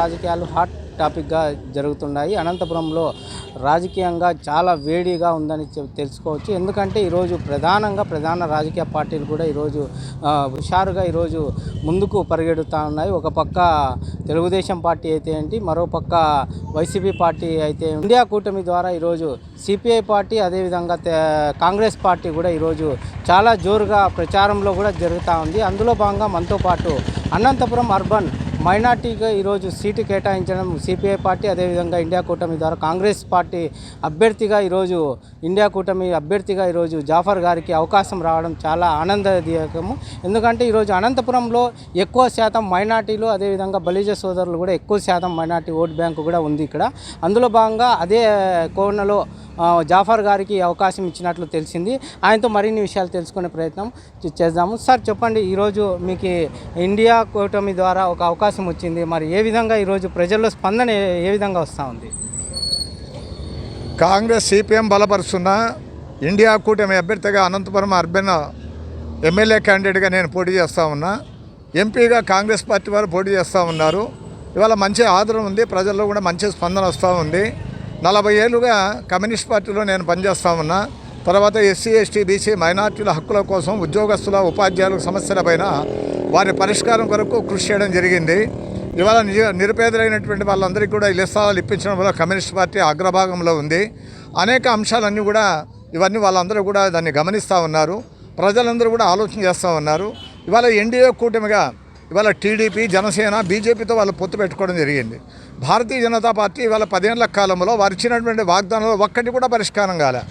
రాజకీయాలు హాట్ టాపిక్గా జరుగుతున్నాయి. అనంతపురంలో రాజకీయంగా చాలా వేడిగా ఉందని తెలుసుకోవచ్చు. ఎందుకంటే ఈరోజు ప్రధానంగా ప్రధాన రాజకీయ పార్టీలు కూడా ఈరోజు హుషారుగా ఈరోజు ముందుకు పరిగెడుతూ ఉన్నాయి ఒక పక్క తెలుగుదేశం పార్టీ అయితే ఏంటి మరో పక్క వైసీపీ పార్టీ అయితే ఇండియా కూటమి ద్వారా ఈరోజు సిపిఐ పార్టీ అదేవిధంగా కాంగ్రెస్ పార్టీ కూడా ఈరోజు చాలా జోరుగా ప్రచారంలో కూడా జరుగుతూ ఉంది. అందులో భాగంగా మనతో పాటు అనంతపురం అర్బన్ మైనార్టీగా ఈరోజు సీటు కేటాయించడం సిపిఐ పార్టీ అదేవిధంగా ఇండియా కూటమి ద్వారా కాంగ్రెస్ పార్టీ అభ్యర్థిగా ఈరోజు ఇండియా కూటమి అభ్యర్థిగా ఈరోజు జాఫర్ గారికి అవకాశం రావడం చాలా ఆనందదాయకము. ఎందుకంటే ఈరోజు అనంతపురంలో ఎక్కువ శాతం మైనార్టీలు అదేవిధంగా బలిజ సోదరులు కూడా ఎక్కువ శాతం మైనార్టీ ఓట్ బ్యాంకు కూడా ఉంది ఇక్కడ. అందులో భాగంగా అదే కోణలో జాఫర్ గారికి అవకాశం ఇచ్చినట్లు తెలిసింది. ఆయనతో మరిన్ని విషయాలు తెలుసుకునే ప్రయత్నం చేద్దాము. సార్ చెప్పండి ఈరోజు మీకు ఇండియా కూటమి ద్వారా ఒక అవకాశం వచ్చింది. మరి ఏ విధంగా ఈరోజు ప్రజల్లో స్పందన ఏ- ఏ విధంగా వస్తూ ఉంది? కాంగ్రెస్ సిపిఎం బలపరుస్తున్న ఇండియా కూటమి అభ్యర్థిగా అనంతపురం అర్బన్ ఎమ్మెల్యే క్యాండిడేట్గా నేను పోటీ చేస్తూ ఉన్నా. ఎంపీగా కాంగ్రెస్ పార్టీ వారు పోటీ చేస్తూ ఉన్నారు. ఇవాళ మంచి ఆదరణ ఉంది. ప్రజల్లో కూడా మంచి స్పందన వస్తూ ఉంది. నలభై ఏళ్ళుగా కమ్యూనిస్ట్ పార్టీలో నేను పనిచేస్తూ ఉన్నా. తర్వాత ఎస్సీ ఎస్టీ బీసీ మైనార్టీల హక్కుల కోసం ఉద్యోగస్తుల ఉపాధ్యాయుల సమస్యలపైన వారి పరిష్కారం కొరకు కృషి చేయడం జరిగింది. ఇవాళ నిజ నిరుపేదలైనటువంటి వాళ్ళందరికీ కూడా ఇళ్ళ స్థలాలు ఇప్పించడం వల్ల కమ్యూనిస్ట్ పార్టీ అగ్రభాగంలో ఉంది. అనేక అంశాలన్నీ కూడా ఇవన్నీ వాళ్ళందరూ కూడా దాన్ని గమనిస్తూ ఉన్నారు. ప్రజలందరూ కూడా ఆలోచన చేస్తూ ఉన్నారు. ఇవాళ ఎన్డీఏ కూటమిగా ఇవాళ టీడీపీ జనసేన బీజేపీతో వాళ్ళు పొత్తు పెట్టుకోవడం జరిగింది. భారతీయ జనతా పార్టీ ఇవాళ పదేళ్ళ కాలంలో వారు ఇచ్చినటువంటి వాగ్దానంలో ఒక్కటి కూడా పరిష్కారం కాలే.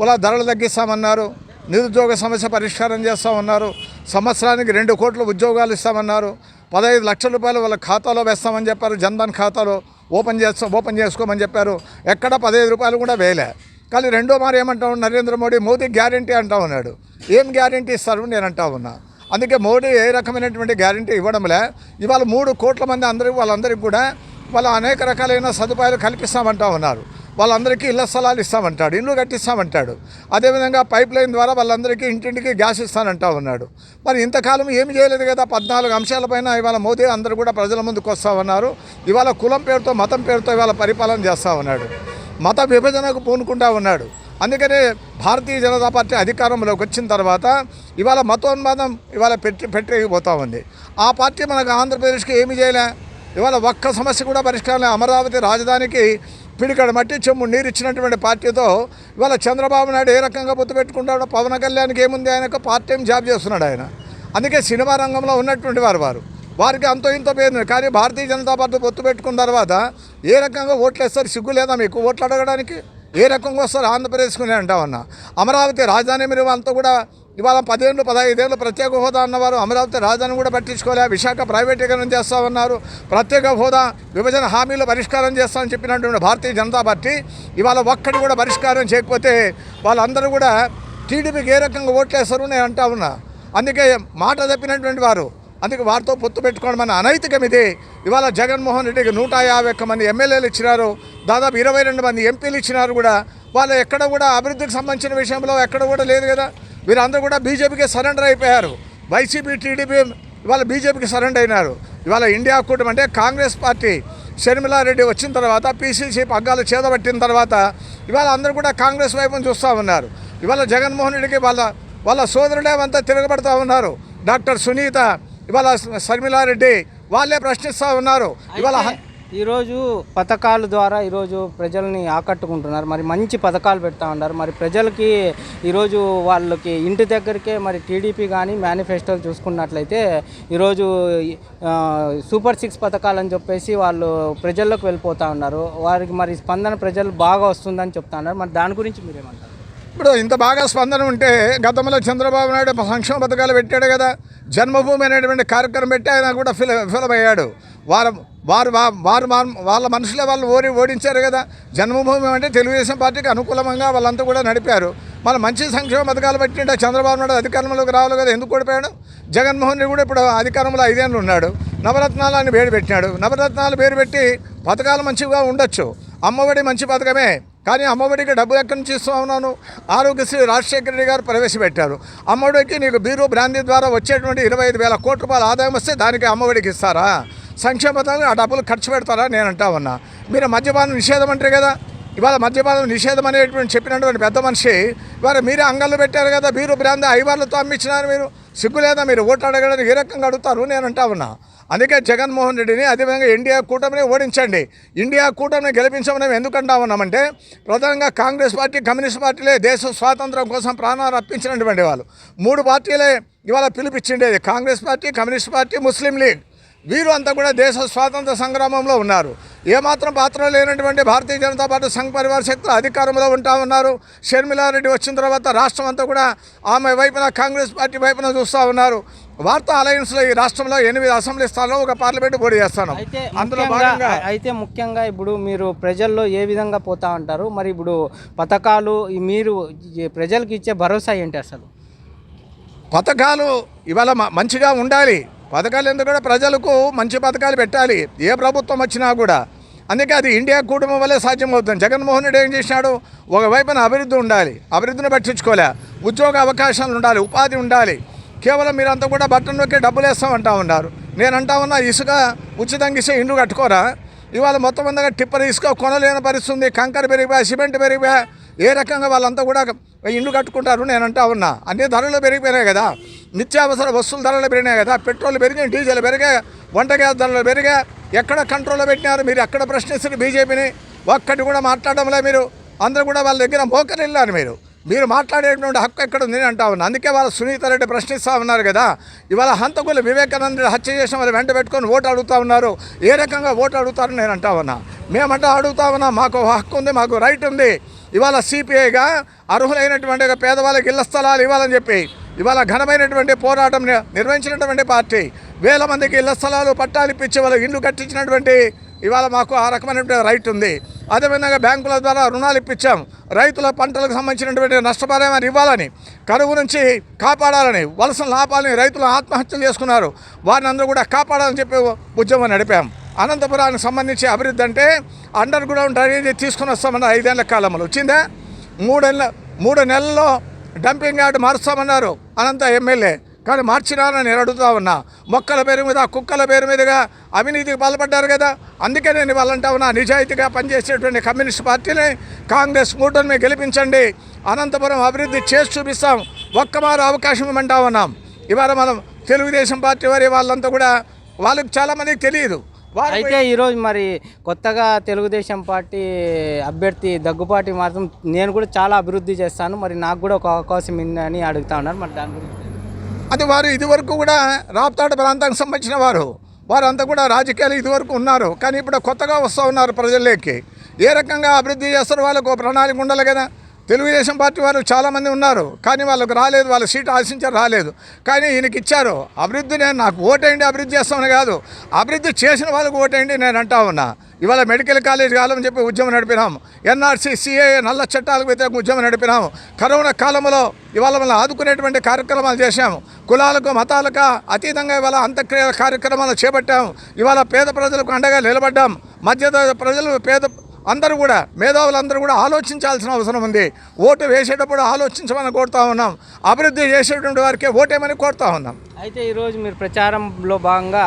వాళ్ళ ధరలు తగ్గిస్తామన్నారు. నిరుద్యోగ సమస్య పరిష్కారం చేస్తామన్నారు. సంవత్సరానికి రెండు కోట్ల ఉద్యోగాలు ఇస్తామన్నారు. పదహైదు లక్షల రూపాయలు వాళ్ళ ఖాతాలో వేస్తామని చెప్పారు. జన్ధన్ ఖాతాలో ఓపెన్ చేస్తాం ఓపెన్ చేసుకోమని చెప్పారు. ఎక్కడ పదహైదు రూపాయలు కూడా వేయలే. కానీ రెండో మారు ఏమంటావు? నరేంద్ర మోడీ మోదీ గ్యారంటీ అంటా ఉన్నాడు. ఏం గ్యారంటీ ఇస్తారు? నేను అంటా ఉన్నా. అందుకే మోడీ ఏ రకమైనటువంటి గ్యారంటీ ఇవ్వడంలే. ఇవాళ మూడు కోట్ల మంది అందరికీ వాళ్ళందరికీ కూడా వాళ్ళ అనేక రకాలైన సదుపాయాలు కల్పిస్తామంటా ఉన్నారు. వాళ్ళందరికీ ఇళ్ళ స్థలాలు ఇస్తామంటాడు ఇల్లు కట్టిస్తామంటాడు. అదేవిధంగా పైప్ లైన్ ద్వారా వాళ్ళందరికీ ఇంటింటికి గ్యాస్ ఇస్తానంటా ఉన్నాడు. మరి ఇంతకాలం ఏమి చేయలేదు కదా పద్నాలుగు అంశాలపైన ఇవాళ మోదీ అందరూ కూడా ప్రజల ముందుకు వస్తూ ఉన్నారు. ఇవాళ కులం పేరుతో మతం పేరుతో ఇవాళ పరిపాలన చేస్తూ ఉన్నాడు. మత విభజనకు పూనుకుంటా ఉన్నాడు. అందుకనే భారతీయ జనతా పార్టీ అధికారంలోకి వచ్చిన తర్వాత ఇవాళ మతోన్మాదం ఇవాళ పెట్టి పెట్టిపోతూ ఉంది. ఆ పార్టీ మనకు ఆంధ్రప్రదేశ్కి ఏమి చేయలే. ఇవాళ ఒక్క సమస్య కూడా పరిష్కారం అమరావతి రాజధానికి పిడికడ మట్టి చెమ్ము నీరు ఇచ్చినటువంటి పార్టీతో ఇవాళ చంద్రబాబు నాయుడు ఏ రకంగా పొత్తు పెట్టుకుంటాడో పవన్ కళ్యాణ్కి ఏముంది? ఆయనకు పార్ట్ టైం జాబ్ చేస్తున్నాడు ఆయన. అందుకే సినిమా రంగంలో ఉన్నటువంటి వారు వారు. వారికి అంతో ఇంతో పేరు కానీ భారతీయ జనతా పార్టీ పొత్తు పెట్టుకున్న తర్వాత ఏ రకంగా ఓట్లు వేస్తారు? సిగ్గు లేదా మీకు? ఓట్లు అడగడానికి? ఏ రకంగా వస్తారు? ఆంధ్రప్రదేశ్కునే అంటామన్నా అమరావతి రాజధాని మీరు అంతా కూడా ఇవాళ పదేళ్ళు పదహైదేళ్ళు ప్రత్యేక హోదా అన్నవారు అమరావతి రాజధాని కూడా పట్టించుకోలే విశాఖ ప్రైవేటీకరణ చేస్తామన్నారు. ప్రత్యేక హోదా విభజన హామీలు పరిష్కారం చేస్తామని చెప్పినటువంటి భారతీయ జనతా పార్టీ ఇవాళ ఒక్కటి కూడా పరిష్కారం చేయకపోతే వాళ్ళందరూ కూడా టీడీపీకి ఏ రకంగా ఓట్లేస్తారు నేను అంటా ఉన్నా. అందుకే మాట తప్పినటువంటి వారు అందుకే వారితో పొత్తు పెట్టుకోవడం అనే అనైతికం ఇది. ఇవాళ జగన్మోహన్ రెడ్డికి నూట యాభై ఒక్క మంది ఎమ్మెల్యేలు ఇచ్చినారు దాదాపు ఇరవై రెండు మంది ఎంపీలు ఇచ్చినారు కూడా. వాళ్ళు ఎక్కడ కూడా అభివృద్ధికి సంబంధించిన విషయంలో ఎక్కడ కూడా లేదు కదా. వీరందరూ కూడా బీజేపీకి సరెండర్ అయిపోయారు. వైసీపీ టీడీపీ ఇవాళ బీజేపీకి సరెండర్ అయినారు. ఇవాళ ఇండియా కూటమి అంటే కాంగ్రెస్ పార్టీ షర్మిలారెడ్డి వచ్చిన తర్వాత పీసీసీ పగ్గాలు చేదబట్టిన తర్వాత ఇవాళ అందరూ కూడా కాంగ్రెస్ వైపును చూస్తూ ఉన్నారు. ఇవాళ జగన్మోహన్ రెడ్డికి వాళ్ళ వాళ్ళ సోదరుడే అంతా తిరగబడుతూ ఉన్నారు. డాక్టర్ సునీత ఇవాళ షర్మిలారెడ్డి వాళ్ళే ప్రశ్నిస్తూ ఉన్నారు. ఇవాళ ఈరోజు పథకాల ద్వారా ఈరోజు ప్రజల్ని ఆకట్టుకుంటున్నారు. మరి మంచి పథకాలు పెడతా ఉన్నారు. మరి ప్రజలకి ఈరోజు వాళ్ళకి ఇంటి దగ్గరికే మరి టీడీపీ కానీ మేనిఫెస్టోలు చూసుకున్నట్లయితే ఈరోజు సూపర్ సిక్స్ పథకాలని చెప్పేసి వాళ్ళు ప్రజల్లోకి వెళ్ళిపోతూ ఉన్నారు. వారికి మరి స్పందన ప్రజలు బాగా వస్తుందని చెప్తా ఉన్నారు. మరి దాని గురించి మీరేమంటారు? ఇప్పుడు ఇంత బాగా స్పందన ఉంటే గతంలో చంద్రబాబు నాయుడు సంక్షేమ పథకాలు పెట్టాడు కదా. జన్మభూమి అనేటువంటి కార్యక్రమం పెట్టి ఆయన కూడా ఫిల విఫలమయ్యాడు. వారు వారు వారు వాళ్ళ మనుషులే వాళ్ళు ఓడి ఓడించారు కదా. జన్మభూమి అంటే తెలుగుదేశం పార్టీకి అనుకూలంగా వాళ్ళంతా కూడా నడిపారు. మన మంచి సంక్షేమ పథకాలు పెట్టింటే చంద్రబాబు నాయుడు అధికారంలోకి రావాలి కదా ఎందుకు ఓడిపోయాడు? జగన్మోహన్ రెడ్డి కూడా ఇప్పుడు అధికారంలో ఐదేళ్ళు ఉన్నాడు. నవరత్నాలు అని పేరు పెట్టినాడు. నవరత్నాలు పేరు పెట్టి పథకాలు మంచిగా ఉండొచ్చు. అమ్మఒడి మంచి పథకమే. కానీ అమ్మఒడికి డబ్బు ఎక్కడి నుంచి ఇస్తూ ఉన్నాను ఆరోగ్యశ్రీ రాజశేఖర రెడ్డి గారు ప్రవేశపెట్టారు. అమ్మఒడికి నీకు బీరో బ్రాందీ ద్వారా వచ్చేటువంటి ఇరవై ఐదు వేల కోట్ల రూపాయల ఆదాయం వస్తే దానికి అమ్మఒడికి ఇస్తారా? సంక్షేమ పథకాలు ఆ డబ్బులు ఖర్చు పెడతారా నేను అంటా ఉన్నా. మీరు మద్యపానం నిషేధం అంటారు కదా. ఇవాళ మద్యపానం నిషేధం అనేటువంటి చెప్పినటువంటి పెద్ద మనిషి వారు మీరే అంగళ్ళు పెట్టారు కదా బీరు బ్రాంద ఐవార్లతో అమ్మించినారు మీరు. సిగ్గు లేదా మీరు? ఓటు అడగడానికి ఏ రకంగా అడుగుతారు నేను అంటా ఉన్నా. అందుకే జగన్మోహన్ రెడ్డిని అదేవిధంగా ఇండియా కూటమిని ఓడించండి. ఇండియా కూటమిని గెలిపించమని ఎందుకంటా ఉన్నామంటే ప్రధానంగా కాంగ్రెస్ పార్టీ కమ్యూనిస్ట్ పార్టీలే దేశ స్వాతంత్రం కోసం ప్రాణాలు అర్పించినటువంటి వాళ్ళు. మూడు పార్టీలే ఇవాళ పిలిపించిండేది. Congress party communist party Muslim League. వీరు అంతా కూడా దేశ స్వాతంత్ర సంగ్రామంలో ఉన్నారు. ఏమాత్రం పాత్ర లేనటువంటి భారతీయ జనతా పార్టీ సంఘ పరివార శక్తులు అధికారంలో ఉంటా ఉన్నారు. షర్మిలారెడ్డి వచ్చిన తర్వాత రాష్ట్రం అంతా కూడా ఆమె వైపున కాంగ్రెస్ పార్టీ వైపున చూస్తూ ఉన్నారు. వార్తా అలయన్స్లో ఈ రాష్ట్రంలో ఎనిమిది అసెంబ్లీ స్థానాల్లో ఒక పార్లమెంట్ పోటీ చేస్తాను. అందులో భాగంగా అయితే ముఖ్యంగా ఇప్పుడు మీరు ప్రజల్లో ఏ విధంగా పోతా ఉంటారు? మరి ఇప్పుడు పథకాలు మీరు ప్రజలకు ఇచ్చే భరోసా ఏంటి అసలు? పథకాలు ఇవాళ మంచిగా ఉండాలి. పథకాలు ఎందుకు కూడా ప్రజలకు మంచి పథకాలు పెట్టాలి. ఏ ప్రభుత్వం వచ్చినా కూడా. అందుకే అది ఇండియా కుటుంబం వల్లే సాధ్యమవుతుంది. జగన్మోహన్ రెడ్డి ఏం చేసినాడు? ఒకవైపున అభివృద్ధి ఉండాలి. అభివృద్ధిని పట్టించుకోలే. ఉద్యోగ అవకాశాలు ఉండాలి. ఉపాధి ఉండాలి. కేవలం మీరంతా కూడా బట్టన్ నొక్కి డబ్బులు వేస్తామంటా ఉన్నారు. నేను అంటా ఉన్నా ఇసుక ఉచితంగా ఇసే ఇండ్లు కట్టుకోరా? ఇవాళ మొత్తం అందగా టిప్పర్ ఇసుక కొనలేని పరిస్థితి ఉంది కంకర పెరిగిపోయా సిమెంట్ పెరిగిపోయా ఏ రకంగా వాళ్ళంతా కూడా ఇండ్లు కట్టుకుంటారు నేను అంటా ఉన్నా అన్ని ధరలు పెరిగిపోయినాయి కదా. నిత్యావసర వస్తువుల ధరలు పెరిగినాయి కదా. పెట్రోల్ పెరిగాయి డీజిల్ పెరిగా వంట గ్యాస్ ధరలు పెరిగా. ఎక్కడ కంట్రోల్లో పెట్టినారు మీరు? ఎక్కడ ప్రశ్నిస్తారు బీజేపీని? ఒక్కటి కూడా మాట్లాడడంలే మీరు. అందరూ కూడా వాళ్ళ దగ్గర మోకరిల్లారు మీరు. మీరు మాట్లాడేటువంటి హక్కు ఎక్కడ ఉంది అంటా ఉన్నా. అందుకే వాళ్ళ సునీత రెడ్డి ప్రశ్నిస్తూ ఉన్నారు కదా. ఇవాళ హంతకులు వివేకానంద హత్య చేసిన వాళ్ళు వెంట పెట్టుకొని ఓటు అడుగుతూ ఉన్నారు. ఏ రకంగా ఓటు అడుగుతారని నేను అంటా ఉన్నా. మేమంటా అడుగుతా ఉన్నా మాకు ఒక హక్కు ఉంది మాకు రైట్ ఉంది. ఇవాళ సిపిఐగా అర్హులైనటువంటి పేదవాళ్ళకి ఇళ్ళ స్థలాలు ఇవ్వాలని చెప్పి ఇవాళ ఘనమైనటువంటి పోరాటం నిర్వహించినటువంటి పార్టీ వేల మందికి ఇళ్ళ స్థలాలు పట్టాలు ఇప్పించి వాళ్ళకి ఇల్లు కట్టించినటువంటి ఇవాళ మాకు ఆ రకమైనటువంటి రైట్ ఉంది. అదేవిధంగా బ్యాంకుల ద్వారా రుణాలు ఇప్పించాం. రైతుల పంటలకు సంబంధించినటువంటి నష్టపరిహారం ఇవ్వాలని కరువు నుంచి కాపాడాలని వలసలు ఆపాలని రైతులు ఆత్మహత్యలు చేసుకున్నారు. వారిని అందరూ కూడా కాపాడాలని చెప్పి ఉద్యమం నడిపాం. అనంతపురానికి సంబంధించి అభివృద్ధి అంటే అండర్ గ్రౌండ్ డ్రైనేజీ తీసుకుని వస్తామన్న ఐదేళ్ళ కాలంలో. వచ్చిందా? మూడేళ్ళ మూడు నెలల్లో డంపింగ్ యార్డ్ మారుస్తామన్నారు అనంత ఎమ్మెల్యే. కానీ మార్చినారని నేను అడుగుతా ఉన్నా. మొక్కల పేరు మీద కుక్కల పేరు మీదుగా అవినీతికి పాల్పడ్డారు కదా. అందుకే నేను వాళ్ళంటా ఉన్నా. నిజాయితీగా పనిచేసేటువంటి కమ్యూనిస్ట్ పార్టీని కాంగ్రెస్ కూటమి గెలిపించండి. అనంతపురం అభివృద్ధి చేసి చూపిస్తాం. ఒక్కమారు అవకాశం ఇవ్వమంటా ఉన్నాం. ఇవాళ మనం తెలుగుదేశం పార్టీ వారి వాళ్ళంతా కూడా వాళ్ళకి చాలామందికి తెలియదు. అయితే ఈరోజు మరి కొత్తగా తెలుగుదేశం పార్టీ అభ్యర్థి దగ్గుపాటి మాత్రం నేను కూడా చాలా అభివృద్ధి చేస్తాను. మరి నాకు కూడా ఒక అవకాశం ఉందని అడుగుతా ఉన్నారు. మరి దాని గురించి అది వారు ఇదివరకు కూడా రాప్తాడు ప్రాంతానికి సంబంధించిన వారు. వారంతా కూడా రాజకీయాలు ఇదివరకు ఉన్నారు. కానీ ఇప్పుడు కొత్తగా వస్తూ ఉన్నారు ప్రజల్లోకి. ఏ రకంగా అభివృద్ధి చేస్తారో? వాళ్ళకు ఒక ప్రణాళిక ఉండాలి కదా. తెలుగుదేశం పార్టీ వాళ్ళు చాలామంది ఉన్నారు. కానీ వాళ్ళకు రాలేదు వాళ్ళ సీటు ఆశించారు రాలేదు. కానీ ఈయనకి ఇచ్చారు అభివృద్ధి నేను నాకు ఓటేయండి అభివృద్ధి చేస్తామని కాదు. అభివృద్ధి చేసిన వాళ్ళకు ఓటేయండి నేను అంటా ఉన్నా. ఇవాళ మెడికల్ కాలేజ్ కాలం చెప్పి ఉద్యమం నడిపినాం. ఎన్ఆర్సీ సిఏ నల్ల చట్టాలకు వ్యతిరేక ఉద్యమం నడిపినాము కరోనా కాలంలో ఇవాళ మనం ఆదుకునేటువంటి కార్యక్రమాలు చేశాము కులాలకు మతాలకు అతీతంగా ఇవాళ అంత్యక్రియ కార్యక్రమాలు చేపట్టాము ఇవాళ పేద ప్రజలకు అండగా నిలబడ్డాం. మధ్య ప్రజలు పేద అందరూ కూడా మేధావులందరూ కూడా ఆలోచించాల్సిన అవసరం ఉంది. ఓటు వేసేటప్పుడు ఆలోచించమని కోరుతా ఉన్నాం. అభివృద్ధి చేసేటువంటి వారికి ఓటేమని కోరుతా ఉన్నాం. అయితే ఈరోజు మీరు ప్రచారంలో భాగంగా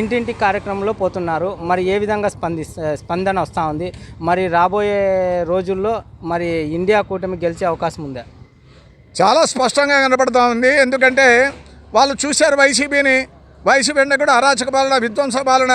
ఇంటింటి కార్యక్రమంలో పోతున్నారు. మరి ఏ విధంగా స్పంది స్పందన వస్తూ ఉంది? మరి రాబోయే రోజుల్లో మరి ఇండియా కూటమి గెలిచే అవకాశం ఉందా? చాలా స్పష్టంగా కనపడతా ఉంది. ఎందుకంటే వాళ్ళు చూశారు వైసీపీని వైసీపీ అంటే కూడా అరాచక పాలన విధ్వంస పాలన.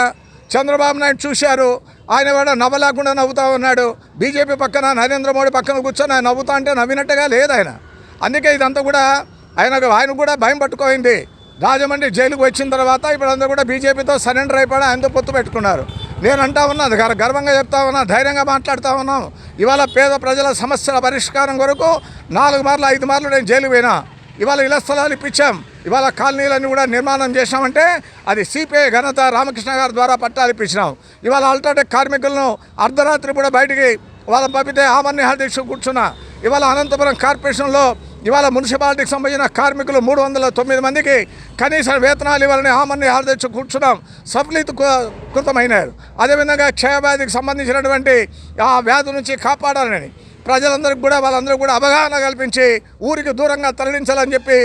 చంద్రబాబు నాయుడు చూశారు. ఆయన కూడా నవ్వలేకుండా నవ్వుతా ఉన్నాడు. బీజేపీ పక్కన నరేంద్ర మోడీ పక్కన కూర్చొని ఆయన నవ్వుతా అంటే నవ్వినట్టుగా లేదు ఆయన. అందుకే ఇదంతా కూడా ఆయనకు ఆయన కూడా భయం పట్టుకోయింది. రాజమండ్రి జైలుకు వచ్చిన తర్వాత ఇప్పుడు అందరూ కూడా బీజేపీతో సరెండర్ అయిపోయి ఆయనతో పొత్తు పెట్టుకున్నారు. నేను అంటా ఉన్నా అది గర్- గర్వంగా చెప్తా ఉన్నా ధైర్యంగా మాట్లాడుతూ ఉన్నాం ఇవాళ పేద ప్రజల సమస్యల పరిష్కారం కొరకు నాలుగు మార్లు ఐదు మార్లు నేను జైలు పోయినా. ఇవాళ ఇళ్ళ స్థలాలు ఇప్పించాం. ఇవాళ కాలనీలన్నీ కూడా నిర్మాణం చేశామంటే అది సిపిఐ ఘనత రామకృష్ణ గారి ద్వారా పట్టాలిపించినాం ఇవాళ అల్ట్రాటెక్ కార్మికులను అర్ధరాత్రి కూడా బయటికి వాళ్ళని పంపితే ఆమరణ దీక్ష కూర్చున్నా. ఇవాళ అనంతపురం కార్పొరేషన్లో ఇవాళ మున్సిపాలిటీకి సంబంధించిన కార్మికులు మూడు వందల తొమ్మిది మందికి కనీస వేతనాలు ఇవ్వాలని ఆమరణ హారదీక్ష కూర్చున్నాం. సఫలీత కృతమైనారు. అదేవిధంగా క్షయవ్యాధికి సంబంధించినటువంటి ఆ వ్యాధి నుంచి కాపాడాలని ప్రజలందరికీ కూడా వాళ్ళందరూ కూడా అవగాహన కల్పించి ఊరికి దూరంగా తరలించాలని చెప్పి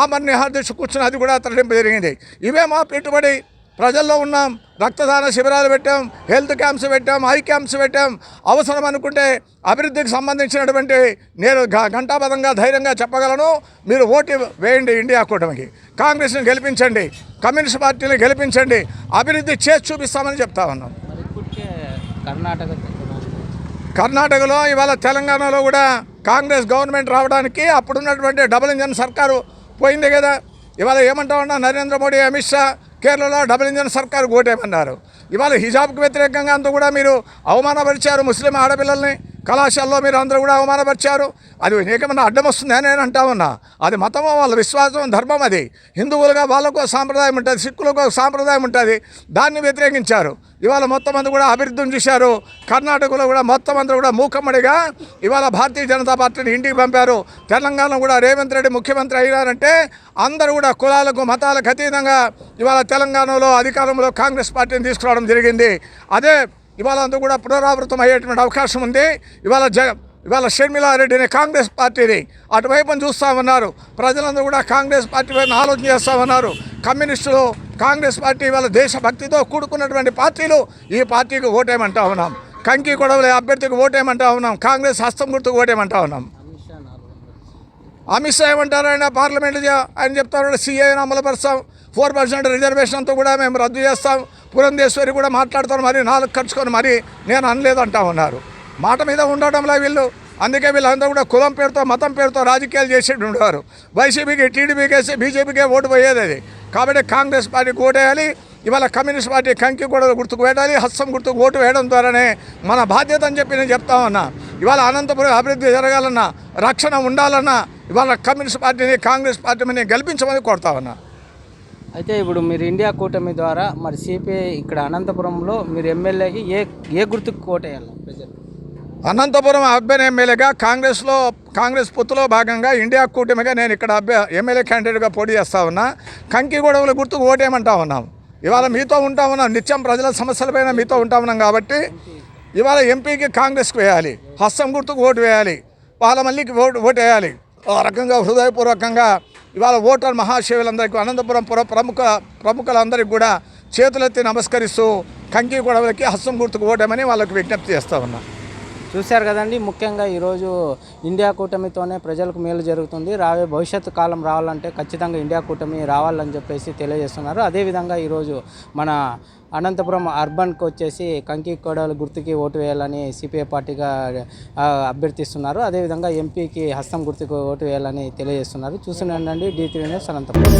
ఆమరణ హారదీక్ష కూర్చుని అది కూడా తరలింపు జరిగింది. ఇవే మా పెట్టుబడి. ప్రజల్లో ఉన్నాం రక్తదాన శిబిరాలు పెట్టాం హెల్త్ క్యాంప్స్ పెట్టాం ఐ క్యాంప్స్ పెట్టాం. అవసరం అనుకుంటే అభివృద్ధికి సంబంధించినటువంటి నేను ఘంటాపదంగా ధైర్యంగా చెప్పగలను. మీరు ఓటు వేయండి ఇండియా కూటమికి. కాంగ్రెస్ని గెలిపించండి కమ్యూనిస్ట్ పార్టీని గెలిపించండి అభివృద్ధి చేసి చూపిస్తామని చెప్తా ఉన్నాం. కర్ణాటక కర్ణాటకలో ఇవాళ తెలంగాణలో కూడా కాంగ్రెస్ గవర్నమెంట్ రావడానికి అప్పుడున్నటువంటి డబుల్ ఇంజన్ సర్కారు పోయింది కదా. ఇవాళ ఏమంటా ఉన్నా నరేంద్ర మోడీ అమిత్ షా కేరళలో డబుల్ ఇంజన్ సర్కారు ఓటేమన్నారు ఇవాళ హిజాబ్కి వ్యతిరేకంగా అంతా కూడా మీరు అవమానపరిచారు ముస్లిం ఆడపిల్లల్ని. కళాశాలలో మీరు అందరూ కూడా అవమానపరిచారు. అది నీకేమన్నా అడ్డం వస్తుందా నేను అంటా ఉన్నా. అది మతమో వాళ్ళ విశ్వాసం ధర్మం అది. హిందువులుగా వాళ్ళకు సాంప్రదాయం ఉంటుంది సిక్కులకు సాంప్రదాయం ఉంటుంది. దాన్ని వ్యతిరేకించారు. ఇవాళ మొత్తం అందరూ కూడా అభివృద్ధిని చూశారు. కర్ణాటకలో కూడా మొత్తం అందరూ కూడా మూకమ్మడిగా ఇవాళ భారతీయ జనతా పార్టీని ఇంటికి పంపారు. తెలంగాణ కూడా రేవంత్ రెడ్డి ముఖ్యమంత్రి అయినారంటే అందరూ కూడా కులాలకు మతాలకు అతీతంగా ఇవాళ తెలంగాణలో అధికారంలో కాంగ్రెస్ పార్టీని తీసుకురావడం జరిగింది. అదే ఇవాళ అంతా కూడా పునరావృతం అయ్యేటువంటి అవకాశం ఉంది. ఇవాళ జగ ఇవాళ షర్మిలారెడ్డిని కాంగ్రెస్ పార్టీని అటువైపున చూస్తామన్నారు. ప్రజలందరూ కూడా కాంగ్రెస్ పార్టీ వైపు ఆలోచన చేస్తామన్నారు. కమ్యూనిస్టులు కాంగ్రెస్ పార్టీ ఇవాళ దేశభక్తితో కూడుకున్నటువంటి పార్టీలు ఈ పార్టీకి ఓటేయమంటా ఉన్నాం. కంకి గొడవలే అభ్యర్థికి ఓటేమంటా ఉన్నాం. కాంగ్రెస్ హస్తం గుర్తుకు ఓటేమంటా ఉన్నాం. అమిత్ షా ఏమంటారు ఆయన? పార్లమెంట్ ఆయన చెప్తారు సీఏని అమలుపరుస్తాం ఫోర్ పర్సెంట్ రిజర్వేషన్తో కూడా మేము రద్దు చేస్తాం. పురంధేశ్వరి కూడా మాట్లాడుతాను మరి నాలుగు ఖర్చుకొని మరి నేను అనలేదు అంటా ఉన్నారు. మాట మీద ఉండటంలో వీళ్ళు. అందుకే వీళ్ళందరూ కూడా కులం పేరుతో మతం పేరుతో రాజకీయాలు చేసి ఉండేవారు వైసీపీకి టీడీపీకి వేసి బీజేపీకే ఓటు పోయేది అది. కాబట్టి కాంగ్రెస్ పార్టీకి ఓటేయాలి ఇవాళ కమ్యూనిస్ట్ పార్టీ కంకి కూడా గుర్తుకు వేయాలి హస్తం గుర్తుకు ఓటు వేయడం ద్వారానే మన బాధ్యత అని చెప్పి నేను చెప్తా ఉన్నా. ఇవాళ అనంతపురం అభివృద్ధి జరగాలన్నా రక్షణ ఉండాలన్నా ఇవాళ కమ్యూనిస్ట్ పార్టీని కాంగ్రెస్ పార్టీని గెలిపించమని కోరుతా ఉన్నా. అయితే ఇప్పుడు మీరు ఇండియా కూటమి ద్వారా మరి సిపిఐ ఇక్కడ అనంతపురంలో మీరు ఎమ్మెల్యేకి ఏ ఏ గుర్తుకు కోటేయాలి ప్రజలు? అనంతపురం అభ్యర్థి ఎమ్మెల్యేగా కాంగ్రెస్లో కాంగ్రెస్ పొత్తులో భాగంగా ఇండియా కూటమిగా నేను ఇక్కడ అభ్య ఎమ్మెల్యే క్యాండిడేట్గా పోటీ చేస్తా ఉన్నా. కంకి గుర్తుకు ఓటేయమంటా ఉన్నాం. ఇవాళ మీతో ఉంటా ఉన్నాం. నిత్యం ప్రజల సమస్యలపైన మీతో ఉంటా ఉన్నాం కాబట్టి ఇవాళ ఎంపీకి కాంగ్రెస్కి వేయాలి. హస్తం గుర్తుకు ఓటు వేయాలి. వాళ్ళ మళ్ళీకి ఓటు ఓటు వేయాలి. ఆ రకంగా హృదయపూర్వకంగా ఇవాళ ఓటర్ మహాశివులందరికీ అనంతపురం పుర ప్రముఖ ప్రముఖులందరికీ కూడా చేతులెత్తి నమస్కరిస్తూ కంకి గొడవలకి హస్తం గుర్తుకు ఓటమని వాళ్ళకి విజ్ఞప్తి చేస్తా ఉన్నా. చూశారు కదండి ముఖ్యంగా ఈరోజు ఇండియా కూటమితోనే ప్రజలకు మేలు జరుగుతుంది. రావే భవిష్యత్తు కాలం రావాలంటే ఖచ్చితంగా ఇండియా కూటమి రావాలని చెప్పేసి తెలియజేస్తున్నారు. అదేవిధంగా ఈరోజు మన అనంతపురం అర్బన్కి వచ్చేసి కంకి కోడలు గుర్తుకి ఓటు వేయాలని సిపిఐ పార్టీగా అభ్యర్థిస్తున్నారు. అదేవిధంగా ఎంపీకి హస్తం గుర్తుకు ఓటు వేయాలని తెలియజేస్తున్నారు. చూసినండి డి త్రీ న్యూస్ అనంతపురం.